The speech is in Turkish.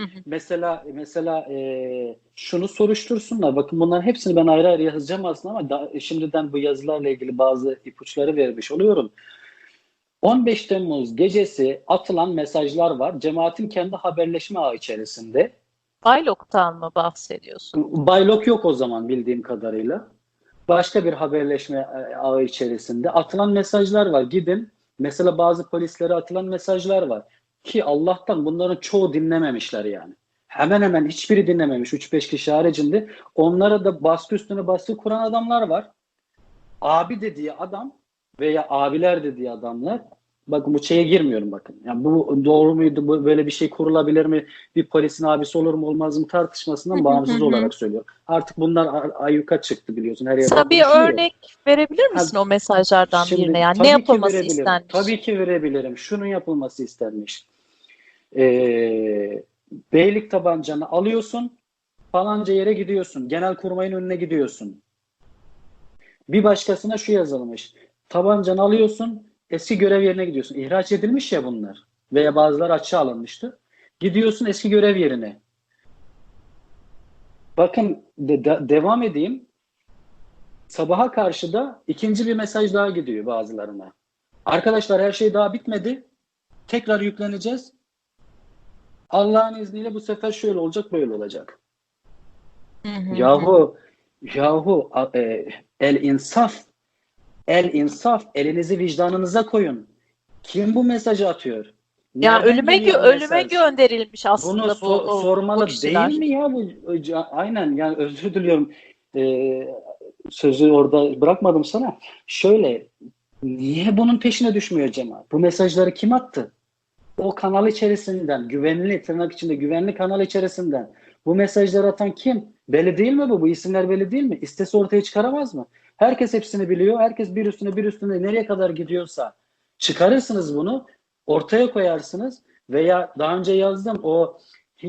Hı hı. Mesela mesela e, şunu soruştursunlar. Bakın bunların hepsini ben ayrı ayrı yazacağım aslında ama da, şimdiden bu yazılarla ilgili bazı ipuçları vermiş oluyorum. 15 Temmuz gecesi atılan mesajlar var. Cemaatin kendi haberleşme ağı içerisinde. Baylok'tan mı bahsediyorsun? Baylok yok o zaman bildiğim kadarıyla. Başka bir haberleşme e, ağı içerisinde atılan mesajlar var. Gidin mesela bazı polislere atılan mesajlar var. Ki Allah'tan bunların çoğu dinlememişler yani. Hemen hemen hiçbiri dinlememiş 3-5 kişi haricinde. Onlara da baskı üstüne baskı kuran adamlar var. Abi dediği adam veya abiler dediği adamlar bakın bu şeye girmiyorum bakın. Yani bu doğru muydu? Bu, böyle bir şey kurulabilir mi? Bir polisin abisi olur mu olmaz mı tartışmasından bağımsız olarak söylüyorum. Artık bunlar ay- ayyuka çıktı biliyorsun. Her yerde bir örnek verebilir misin o mesajlardan Şimdi birine? Yani ne yapılması istenmiş? Tabii ki verebilirim. Şunun yapılması istenmiş. Ee, beylik tabancanı alıyorsun, falanca yere gidiyorsun. Genel kurmayın önüne gidiyorsun. Bir başkasına şu yazılmış. Tabancanı alıyorsun, eski görev yerine gidiyorsun. İhraç edilmiş ya bunlar. Veya bazıları açığa alınmıştı. Gidiyorsun eski görev yerine. Bakın de- de- devam edeyim. Sabaha karşı da ikinci bir mesaj daha gidiyor bazılarına. Arkadaşlar her şey daha bitmedi. Tekrar yükleneceğiz. Allah'ın izniyle bu sefer şöyle olacak, böyle olacak. Hı hı. Yahu, yahu e, el insaf, el insaf, elinizi vicdanınıza koyun. Kim bu mesajı atıyor? Ya Nereden ölüme gö- bu ölüme mesaj? gönderilmiş Bunu aslında bu, so- o- sormalı bu kişiler. değil mi ya bu? Aynen yani özür diliyorum. Ee, sözü orada bırakmadım sana. Şöyle niye bunun peşine düşmüyor cemaat? Bu mesajları kim attı? O kanal içerisinden, güvenli, tırnak içinde güvenli kanal içerisinden bu mesajları atan kim? Belli değil mi bu? Bu isimler belli değil mi? İstese ortaya çıkaramaz mı? Herkes hepsini biliyor. Herkes bir üstüne bir üstüne nereye kadar gidiyorsa çıkarırsınız bunu, ortaya koyarsınız veya daha önce yazdım o